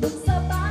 Được.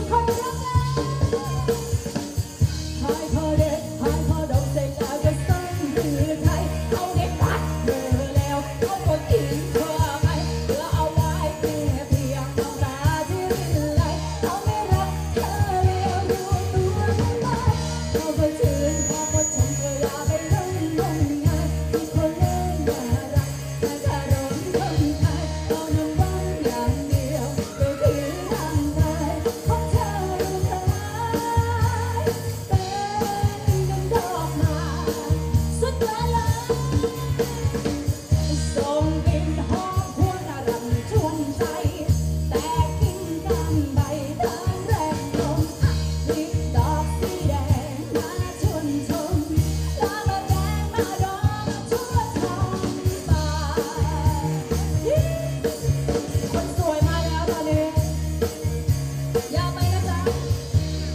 to come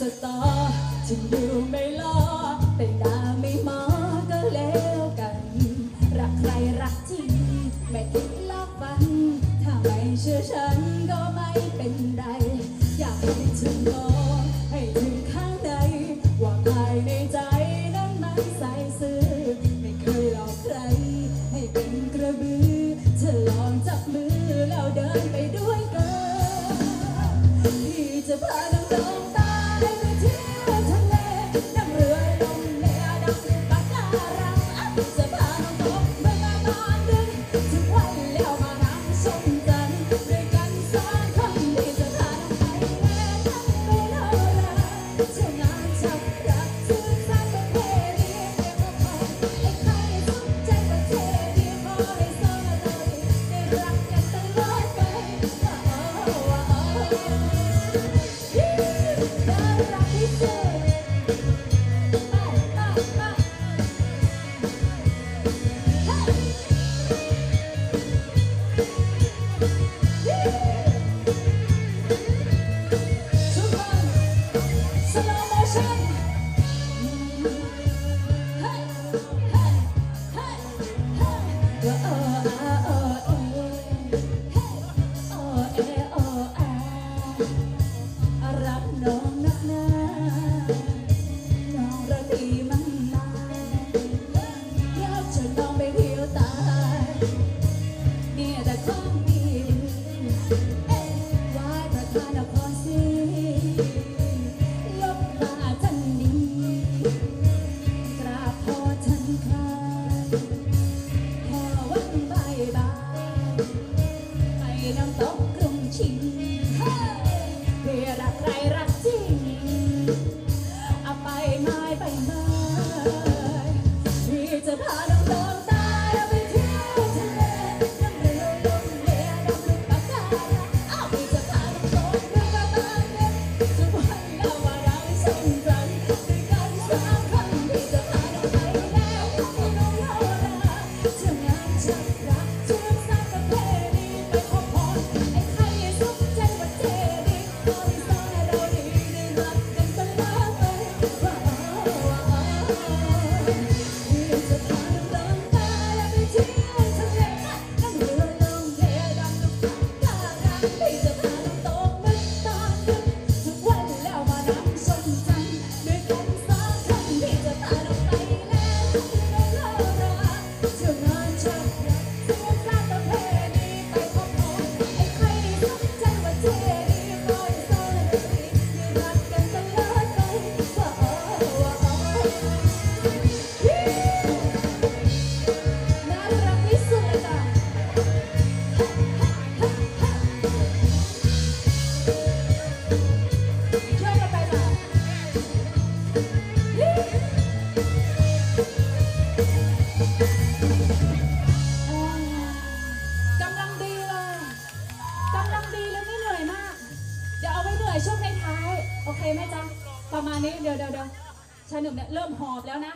สตอถึงอยู่ไม่รอแต่ดาไม่มาก็เลวกัน รักใครรักจริง ไม่คิดลอกฟัน ถ้าไม่เชื่อฉันก็ไม่เป็นไร อยากให้เธอมอง that's all. หนึ่งเนี่ยเริ่มหอบแล้วนะ